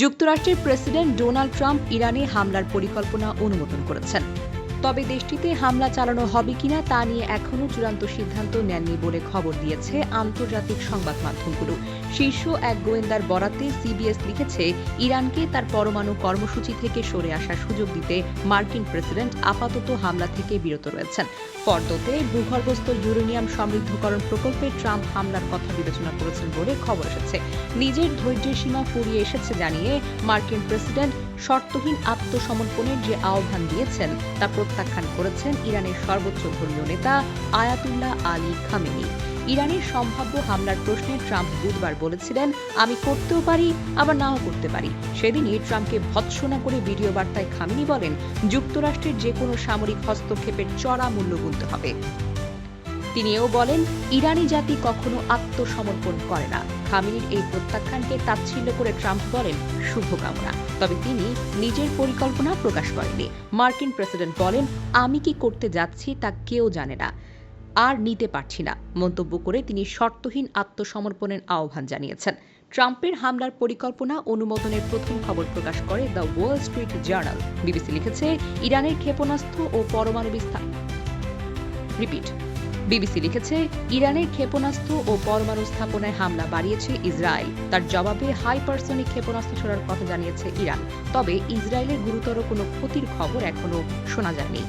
যুক্তরাষ্ট্রের president Donald Trump ইরানে হামলার পরিকল্পনা অনুমোদন করেছেন। তবে দেশটিতে হামলা চালানো হবে কিনা তা নিয়ে এখনও চূড়ান্ত সিদ্ধান্ত নেননি বলে খবর দিয়েছে আন্তর্জাতিক সংবাদ মাধ্যমগুলো। শীর্ষ এক গোয়েন্দার বরাতে সিবিএস লিখেছে, ইরানকে তার পরমাণু কর্মসূচি থেকে সরে আসার সুযোগ দিতে মার্কিন প্রেসিডেন্ট আপাতত হামলা থেকে বিরত রয়েছেন। পর্দতে ভূগর্ভস্থ ইউরেনিয়াম সমৃদ্ধকরণ প্রকল্পে ট্রাম্প হামলার কথা বিবেচনা করেছেন বলে খবর এসেছে। নিজের ধৈর্যের সীমা ফুরিয়ে এসেছে জানিয়ে মার্কিন প্রেসিডেন্ট শর্তহীন আত্মসমর্পণের যে আহ্বান দিয়েছেন, তা প্রত্যাখ্যান করেছেন ইরানের সর্বোচ্চ ধর্মীয় নেতা আয়াতুল্লাহ আলী খামেনি। ইরানের সম্ভাব্য হামলার প্রশ্নে ট্রাম্প বুধবার বলেছিলেন, আমি করতেও পারি, আবার নাও করতে পারি। সেদিনই ট্রাম্পকে ভৎসনা করে ভিডিও বার্তায় খামেনি বলেন, যুক্তরাষ্ট্রের যে কোনো সামরিক হস্তক্ষেপের চড়া মূল্য গুনতে হবে। তিনি এও বলেন, ইরানি জাতি কখনো আত্মসমর্পণ করে না। খামিনির এই প্রত্যাখ্যানকে তাচ্ছিল্য করে ট্রাম্প বলেন, শুভকামনা। তবে তিনি নিজের পরিকল্পনা প্রকাশ করেননি। মার্কিন প্রেসিডেন্ট বলেন, আমি কি করতে যাচ্ছি তা কেউ জানে না, আর নিতে পারছি না। মন্তব্য করে তিনি শর্তহীন আত্মসমর্পণের আহ্বান জানিয়েছেন। ট্রাম্পের হামলার পরিকল্পনা অনুমোদনের প্রথম খবর প্রকাশ করে the Wall Street Journal. BBC লিখেছে, ইরানের ক্ষেপণাস্ত্র ও পারমাণবিক রিপিট। বিবিসি লিখেছে, ইরানের ক্ষেপণাস্ত্র ও পরমাণু স্থাপনায় হামলা বাড়িয়েছে ইসরায়েল। তার জবাবে হাইপারসনিক ক্ষেপণাস্ত্র ছোড়ার কথা জানিয়েছে ইরান। তবে ইসরায়েলের গুরুতর কোনো ক্ষতির খবর এখনও শোনা যায়নি।